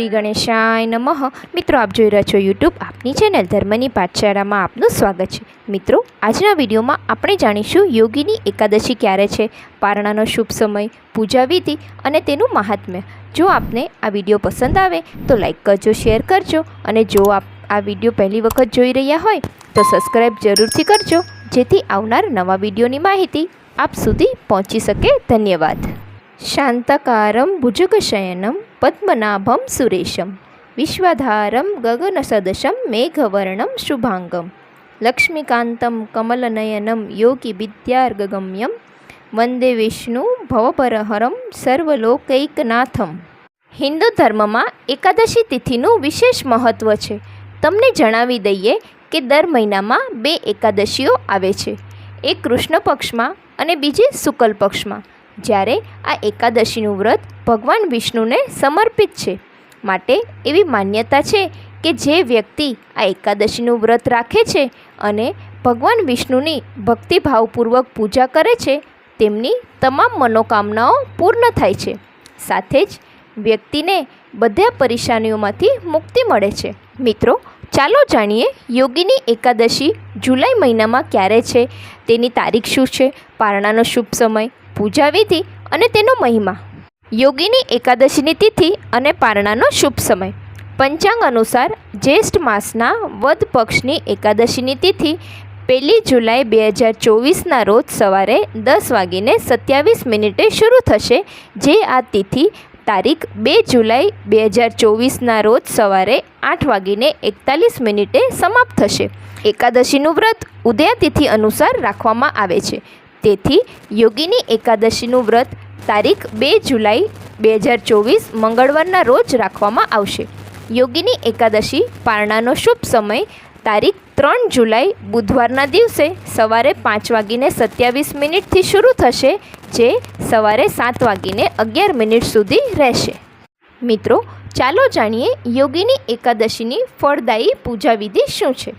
શ્રી ગણેશાય નમઃ. મિત્રો, આપ જોઈ રહ્યા છો યુટ્યુબ આપની ચેનલ ધર્મની પાઠશાળામાં આપનું સ્વાગત છે. મિત્રો, આજના વિડીયોમાં આપણે જાણીશું યોગીની એકાદશી ક્યારે છે, પારણાનો શુભ સમય, પૂજા વિધિ અને તેનું મહાત્મ્ય. જો આપને આ વીડિયો પસંદ આવે, તો લાઈક કરજો, શેર કરજો અને જો આપ આ વીડિયો પહેલી વખત જોઈ રહ્યા હોય, તો સબસ્ક્રાઈબ જરૂરથી કરજો, જેથી આવનાર નવા વિડીયોની માહિતી આપ સુધી પહોંચી શકે. ધન્યવાદ. શાંતકારમ ભુજગશયનમ. પદ્મનાભમ સુરેશમ વિશ્વધારમ ગગનસદશમ મેઘવર્ણમ શુભાંગમ લક્ષ્મીકાંતમ કમલનયનમ યોગી વિદ્યાર્ગગમ્યમ વંદે વિષ્ણુ ભવપરહરમ સર્વલોકૈકનાથમ હિન્દુ ધર્મમાં એકાદશી તિથિનું વિશેષ મહત્ત્વ છે। તમને જણાવી દઈએ કે દર મહિનામાં બે એકાદશીઓ આવે છે। એક કૃષ્ણ પક્ષમાં અને બીજી શુક્લ પક્ષમાં। જ્યારે આ એકાદશીનું વ્રત ભગવાન વિષ્ણુને સમર્પિત છે. માટે એવી માન્યતા છે કે જે વ્યક્તિ આ એકાદશીનું વ્રત રાખે છે અને ભગવાન વિષ્ણુની ભક્તિભાવપૂર્વક પૂજા કરે છે, તેમની તમામ મનોકામનાઓ પૂર્ણ થાય છે. સાથે જ વ્યક્તિને બધા પરેશાનીઓમાંથી મુક્તિ મળે છે. મિત્રો, ચાલો જાણીએ યોગીની એકાદશી જુલાઈ મહિનામાં ક્યારે છે, તેની તારીખ શું છે, પારણાનો શુભ સમય પૂજા વિધિ અને તેનો મહિમા. યોગીની એકાદશીની તિથિ અને પારણાનો શુભ સમય. પંચાંગ અનુસાર જ્યેષ્ઠ માસના વદ પક્ષની એકાદશીની તિથિ પહેલી જુલાઈ બે હજાર ચોવીસના રોજ સવારે દસ વાગીને સત્યાવીસ મિનિટે શરૂ થશે, જે આ તિથિ તારીખ બે જુલાઈ બે હજાર ચોવીસના રોજ સવારે આઠ વાગીને એકતાલીસ મિનિટે સમાપ્ત થશે. એકાદશીનું વ્રત ઉદયાતિથિ અનુસાર રાખવામાં આવે છે. તેથી યોગીની એકાદશીનું વ્રત તારીખ બે જુલાઈ બે હજાર ચોવીસ મંગળવારના રોજ રાખવામાં આવશે. યોગીની એકાદશી પારણાનો શુભ સમય તારીખ ત્રણ જુલાઈ બુધવારના દિવસે સવારે પાંચ વાગીને સત્યાવીસ મિનિટથી શરૂ થશે, જે સવારે સાત વાગીને અગિયાર મિનિટ સુધી રહેશે. મિત્રો, ચાલો જાણીએ યોગીની એકાદશીની ફળદાયી પૂજા વિધિ શું છે?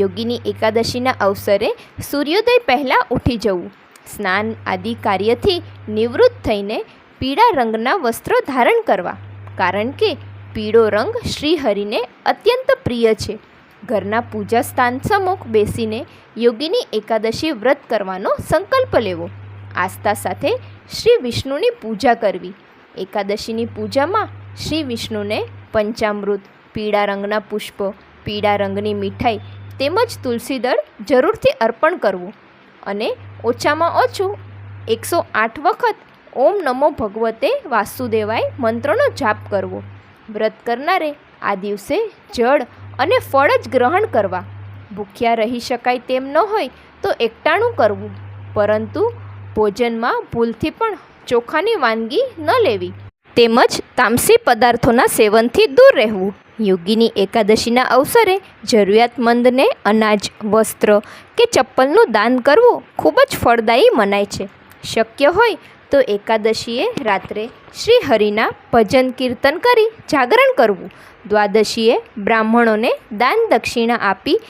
યોગીની એકાદશીના અવસરે સૂર્યોદય પહેલાં ઉઠી જવું. સ્નાન આદિ કાર્યથી નિવૃત્ત થઈને પીળા રંગના વસ્ત્રો ધારણ કરવા. કારણ કે પીળો રંગ શ્રીહરિને અત્યંત પ્રિય છે. ઘરના પૂજા સ્થાન સમુખ બેસીને યોગીની એકાદશી વ્રત કરવાનો સંકલ્પ લેવો. આસ્થા સાથે શ્રી વિષ્ણુની પૂજા કરવી. એકાદશીની પૂજામાં શ્રી વિષ્ણુને પંચામૃત, પીળા રંગના પુષ્પો, પીળા રંગની મીઠાઈ તેમજ તુલસીદળ જરૂરથી અર્પણ કરવું. અને ઓછામાં ઓછું એકસો આઠ વખત ઓમ નમો ભગવતે વાસુદેવાય મંત્રનો જાપ કરવો. વ્રત કરનારે આ દિવસે જળ અને ફળ જ ગ્રહણ કરવા. ભૂખ્યા રહી શકાય તેમ ન હોય તો એકટાણું કરવું. પરંતુ ભોજનમાં ભૂલથી પણ ચોખાની વાનગી ન લેવી. તેમજ તામસી પદાર્થોના સેવનથી દૂર રહેવું. યોગીની એકાદશીના અવસરે જરૂરિયાતમંદને અનાજ, વસ્ત્ર કે ચપ્પલનું દાન કરવું ખૂબ જ ફળદાયી મનાય છે. શક્ય હોય તો એકાદશીએ રાત્રે શ્રી હરિના ભજન કીર્તન કરી જાગરણ કરવું. દ્વાદશીએ બ્રાહ્મણોને દાન દક્ષિણા આપી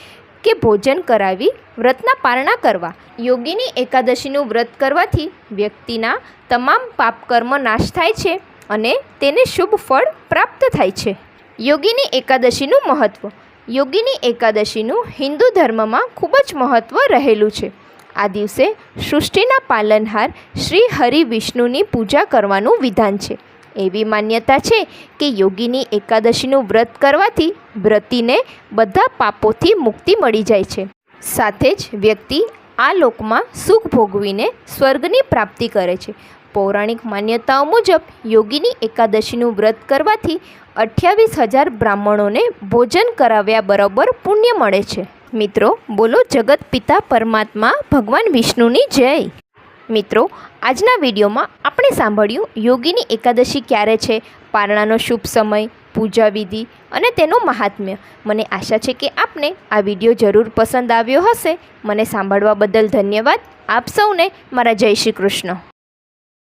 કે ભોજન કરાવી વ્રતના પારણા કરવા. યોગીની એકાદશીનું વ્રત કરવાથી વ્યક્તિના તમામ પાપકર્મ નાશ થાય છે. અને તેને શુભ ફળ પ્રાપ્ત થાય છે. યોગીની એકાદશીનું મહત્ત્વ યોગીની એકાદશીનું હિન્દુ ધર્મમાં ખૂબ જ મહત્ત્વ રહેલું છે. આ દિવસે સૃષ્ટિના પાલનહાર શ્રી હરિ વિષ્ણુની પૂજા કરવાનું વિધાન છે. એવી માન્યતા છે કે યોગીની એકાદશીનું વ્રત કરવાથી વ્રતિને બધા પાપોથી મુક્તિ મળી જાય છે. સાથે જ વ્યક્તિ આ લોકમાં સુખ ભોગવીને સ્વર્ગની પ્રાપ્તિ કરે છે. પૌરાણિક માન્યતાઓ મુજબ યોગીની એકાદશીનું વ્રત કરવાથી અઠ્યાવીસ હજાર બ્રાહ્મણોને ભોજન કરાવ્યા બરાબર પુણ્ય મળે છે. મિત્રો, બોલો જગત પિતા પરમાત્મા ભગવાન વિષ્ણુની જય. મિત્રો, આજના વિડીયોમાં આપણે સાંભળ્યું યોગીની એકાદશી ક્યારે છે, પારણાનો શુભ સમય, પૂજા વિધિ અને તેનું મહાત્મ્ય. મને આશા છે કે આપને આ વીડિયો જરૂર પસંદ આવ્યો હશે. મને સાંભળવા બદલ ધન્યવાદ. આપ સૌને મારા જય શ્રી કૃષ્ણ.